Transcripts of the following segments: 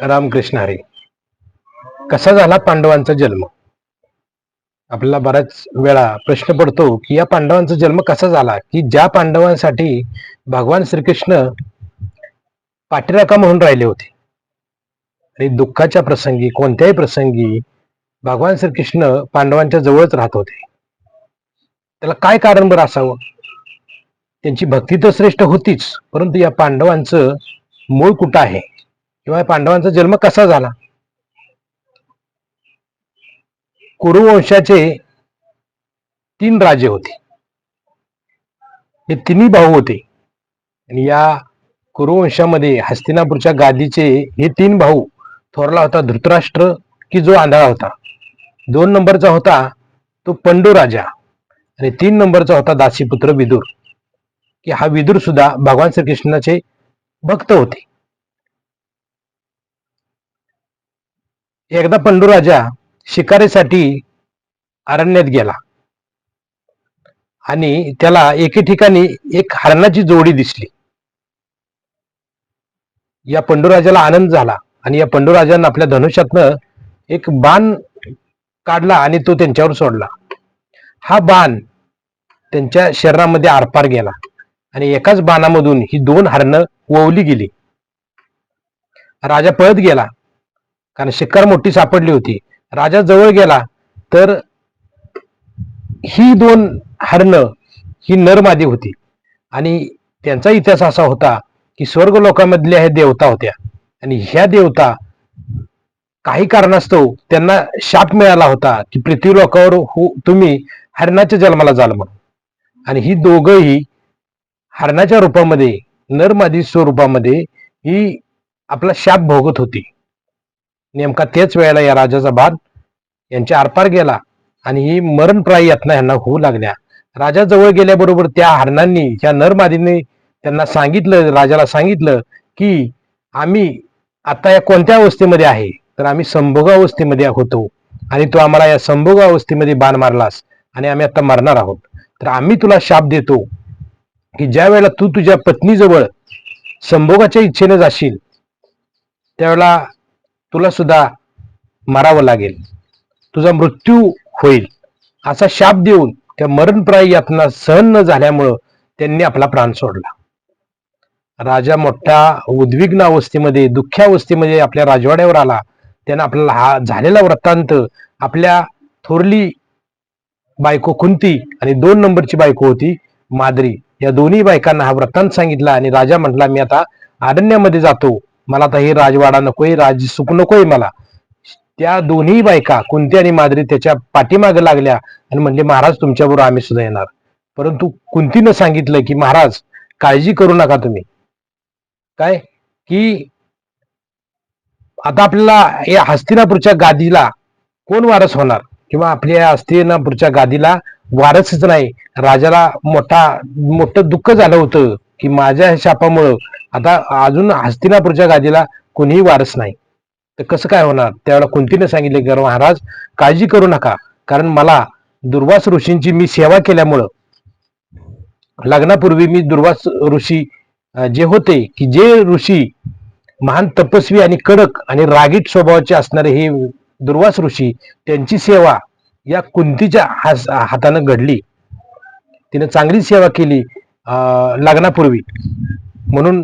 रामकृष्ण हरी. कसा झाला पांडवांचा जन्म? आपल्याला बऱ्याच वेळा प्रश्न पडतो की या पांडवांचा जन्म कसा झाला? की ज्या पांडवांसाठी भगवान श्रीकृष्ण पाठीराखा म्हणून राहिले होते. आणि दुःखाच्या प्रसंगी कोणत्याही प्रसंगी भगवान श्रीकृष्ण पांडवांच्या जवळच राहत होते. त्याला काय कारण बरं असावं? त्यांची भक्ती तर श्रेष्ठ होतीच परंतु या पांडवांचं मूळ कुठं आहे? किंवा पांडवांचा जन्म कसा झाला? कुरुवंशाचे तीन राजे होते. हे तिन्ही भाऊ होते. आणि या कुरुवंशामध्ये हस्तिनापूरच्या गादीचे हे तीन भाऊ थोरला होता धृतराष्ट्र की जो आंधळा होता. दोन नंबरचा होता तो पंडू राजा आणि तीन नंबरचा होता दासीपुत्र विदुर. की हा विदुर सुद्धा भगवान श्रीकृष्णाचे भक्त होते. एकदा पंडू राजा शिकारीसाठी अरण्यात गेला. आणि त्याला एके ठिकाणी एक हरणाची जोडी दिसली. या पंडूराजाला आनंद झाला आणि या पंडूराजानं आपल्या धनुष्यातनं एक बाण काढला आणि तो त्यांच्यावर सोडला. हा बाण त्यांच्या शरीरामध्ये आरपार गेला आणि एकाच बाणामधून ही दोन हरणं ओवली गेली. राजा पळत गेला. कारण शिकार मोठी सापडली होती. राजा जवळ गेला तर ही दोन हरणं ही नरमादी होती. आणि त्यांचा इतिहास असा होता की स्वर्ग लोकांमधल्या ह्या देवता होत्या. आणि ह्या देवता काही कारणास्तव त्यांना शाप मिळाला होता की पृथ्वी लोकावर हो तुम्ही हरणाच्या जन्माला जाल म्हणून. आणि ही दोघही हरणाच्या रूपामध्ये नरमादी स्वरूपामध्ये ही आपला शाप भोगत होती. नेमका तेच वेळेला या राजाचा बाण यांच्या आरपार गेला आणि ही मरणप्राय यातना ह्यांना होऊ लागल्या. राजा जवळ गेल्याबरोबर त्या हरणांनी या नरमादीने त्यांना सांगितलं राजाला सांगितलं की आम्ही आता या कोणत्या अवस्थेमध्ये आहे? तर आम्ही संभोग अवस्थेमध्ये होतो आणि तू आम्हाला या संभोग अवस्थेमध्ये बाण मारलास आणि आम्ही आता मरणार आहोत. तर आम्ही तुला शाप देतो की ज्या वेळेला तू तुझ्या पत्नीजवळ संभोगाच्या इच्छेने जाशील त्यावेळेला तुला सुद्धा मारावं लागेल. तुझा मृत्यू होईल. असा शाप देऊन त्या मरणप्राय यातना सहन न झाल्यामुळं त्यांनी आपला प्राण सोडला. राजा मोठ्या उद्विग्न अवस्थेमध्ये दुःख्या अवस्थेमध्ये आपल्या राजवाड्यावर आला. त्यानं आपल्याला हा झालेला वृत्तांत आपल्या थोरली बायको कुंती आणि दोन नंबरची बायको होती माद्री. या दोन्ही बायकांना हा वृत्तांत सांगितला आणि राजा म्हटला मी आता अरण्यामध्ये जातो. मला आता हे राजवाडा नकोय राज सुख नकोय मला. त्या दोन्ही बायका कुंती आणि माद्री त्याच्या पाठीमागे लागल्या आणि म्हणले महाराज तुमच्याबरोबर आम्ही सुद्धा येणार. परंतु कुंतीनं सांगितलं की महाराज काळजी करू नका तुम्ही. काय? की आता आपल्याला या हस्तिनापूरच्या गादीला कोण वारस होणार? किंवा आपल्या या हस्तिनापूरच्या गादीला वारसच नाही. राजाला मोठा मोठं दुःख झालं होतं. की माझ्या शापामुळं आता अजून हस्तिनापूरच्या गादीला कोणीही वारस नाही. तर कसं काय होणार? त्यावेळेला कुंतीने सांगितले की महाराज काळजी करू नका. कारण मला दुर्वास ऋषींची मी सेवा केल्यामुळं लग्नापूर्वी मी दुर्वास ऋषी जे होते की जे ऋषी महान तपस्वी आणि कडक आणि रागीट स्वभावाचे असणारे हे दुर्वास ऋषी त्यांची सेवा या कुंतीच्या हास- हातानं घडली. तिने चांगली सेवा केली. लग्नापूर्वी म्हणून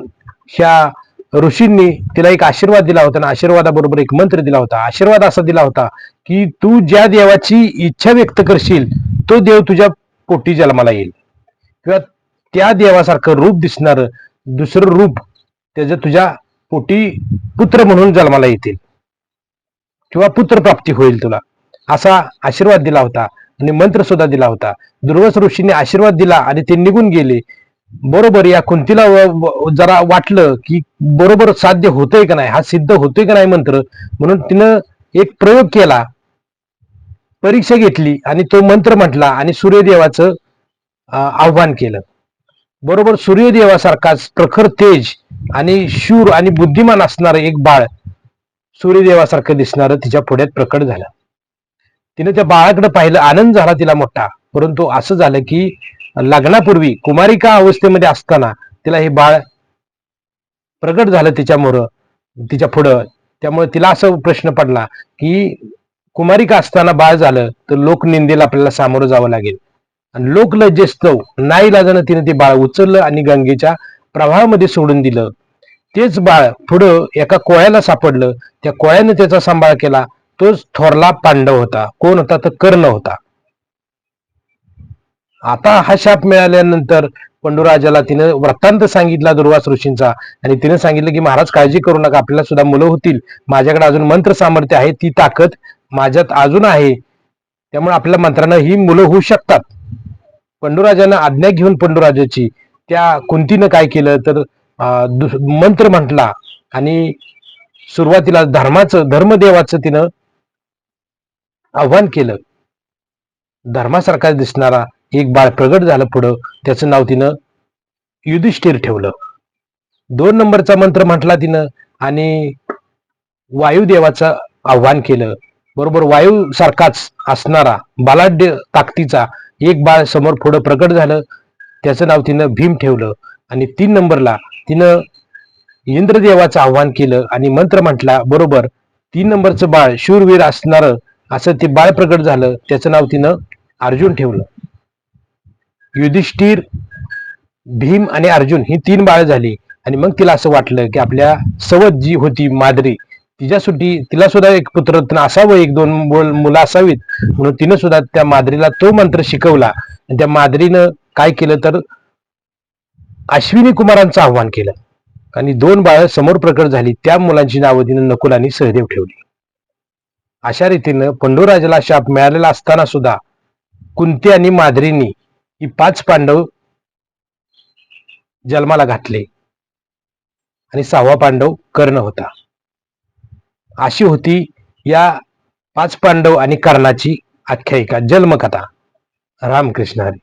ह्या ऋषींनी तिला एक आशीर्वाद दिला होता आणि आशीर्वादाबरोबर एक मंत्र दिला होता. आशीर्वाद असा दिला होता की तू ज्या देवाची इच्छा व्यक्त करशील तो देव तुझ्या पोटी जन्माला येईल. किंवा त्या देवासारखं रूप दिसणार दुसरं रूप त्याचं तुझ्या पोटी पुत्र म्हणून जन्माला येतील. किंवा पुत्रप्राप्ती होईल तुला. असा आशीर्वाद दिला होता. आणि मंत्र सुद्धा दिला होता. दुर्वस ऋषीने आशीर्वाद दिला आणि ते निघून गेले. बरोबर या कुंतीला जरा वाटलं की बरोबर साध्य होतंय का नाही? हा सिद्ध होतोय का नाही मंत्र? म्हणून तिनं एक प्रयोग केला. परीक्षा घेतली आणि तो मंत्र म्हटला आणि सूर्यदेवाचं आव्हान केलं. बरोबर सूर्यदेवासारखाच प्रखर तेज आणि शूर आणि बुद्धिमान असणारं एक बाळ सूर्यदेवासारखं दिसणारं तिच्या पुढ्यात प्रकट झालं. तिने त्या बाळाकडे पाहिलं आनंद झाला तिला मोठा. परंतु असं झालं की लग्नापूर्वी कुमारिका अवस्थेमध्ये असताना तिला हे बाळ प्रगट झालं तिच्यामुळं तिच्या पुढं. त्यामुळे तिला असं प्रश्न पडला की कुमारिका असताना बाळ झालं तर लोकनिंदेला आपल्याला सामोरं जावं लागेल. आणि लोकलज्जेस्तव नाईलाजानं तिने ते बाळ उचललं आणि गंगेच्या प्रवाहामध्ये सोडून दिलं. तेच बाळ पुढं एका कोळ्याला सापडलं. त्या कोळ्याने त्याचा सांभाळ केला. तोच थोरला पांडव होता. कोण होता? तर कर्ण होता. आता हा शाप मिळाल्यानंतर पंडुराजाला तिनं वृत्तांत सांगितला दुर्वास ऋषींचा. आणि तिने सांगितलं की महाराज काळजी करू नका. आपल्याला सुद्धा मुलं होतील. माझ्याकडे अजून मंत्र सामर्थ्य आहे. ती ताकद माझ्यात अजून आहे. त्यामुळे आपल्या मंत्रानं ही मुलं होऊ शकतात. पंडुराजानं आज्ञा घेऊन पंडुराजाची त्या कुंतीनं काय केलं? तर मंत्र म्हटला. आणि सुरुवातीला धर्माचं धर्मदेवाचं तिनं आव्हान केलं. धर्मासारखा दिसणारा एक बाळ प्रगट झालं पुढं त्याचं नाव तिनं युधिष्ठिर ठेवलं. दोन नंबरचा मंत्र म्हटला तिनं आणि वायुदेवाचं आव्हान केलं. बरोबर वायू सारखाच असणारा बालाढ्य ताकदीचा एक बाळ समोर पुढं प्रकट झालं त्याचं नाव तिनं भीम ठेवलं. आणि तीन नंबरला तिनं इंद्रदेवाचं आव्हान केलं आणि मंत्र म्हटला बरोबर तीन नंबरचं बाळ शूरवीर असणारं असं ते बाळ प्रकट झालं त्याचं नाव तिनं अर्जुन ठेवलं. युधिष्ठिर भीम आणि अर्जुन ही तीन बाळ झाली. आणि मग तिला असं वाटलं की आपल्या सवत जी होती माद्री तिच्यासाठी तिला सुद्धा एक पुत्ररत्न असावं एक दोन मुलं असावीत. म्हणून तिनं सुद्धा त्या माद्रीला तो मंत्र शिकवला. आणि त्या माद्रीनं काय केलं तर अश्विनी कुमारांचं आव्हान केलं. आणि दोन बाळ समोर प्रकट झाली त्या मुलांची नावं तिनं नकुल आणि सहदेव ठेवली. अशा रीतीनं पंडूराजाला शाप मिळालेला असताना सुद्धा कुंती आणि माद्रींनी ही पाच पांडव जन्माला घातले. आणि सहावा पांडव कर्ण होता. अशी होती या पाच पांडव आणि कर्णाची आख्यायिका जन्मकथा. रामकृष्ण हरी.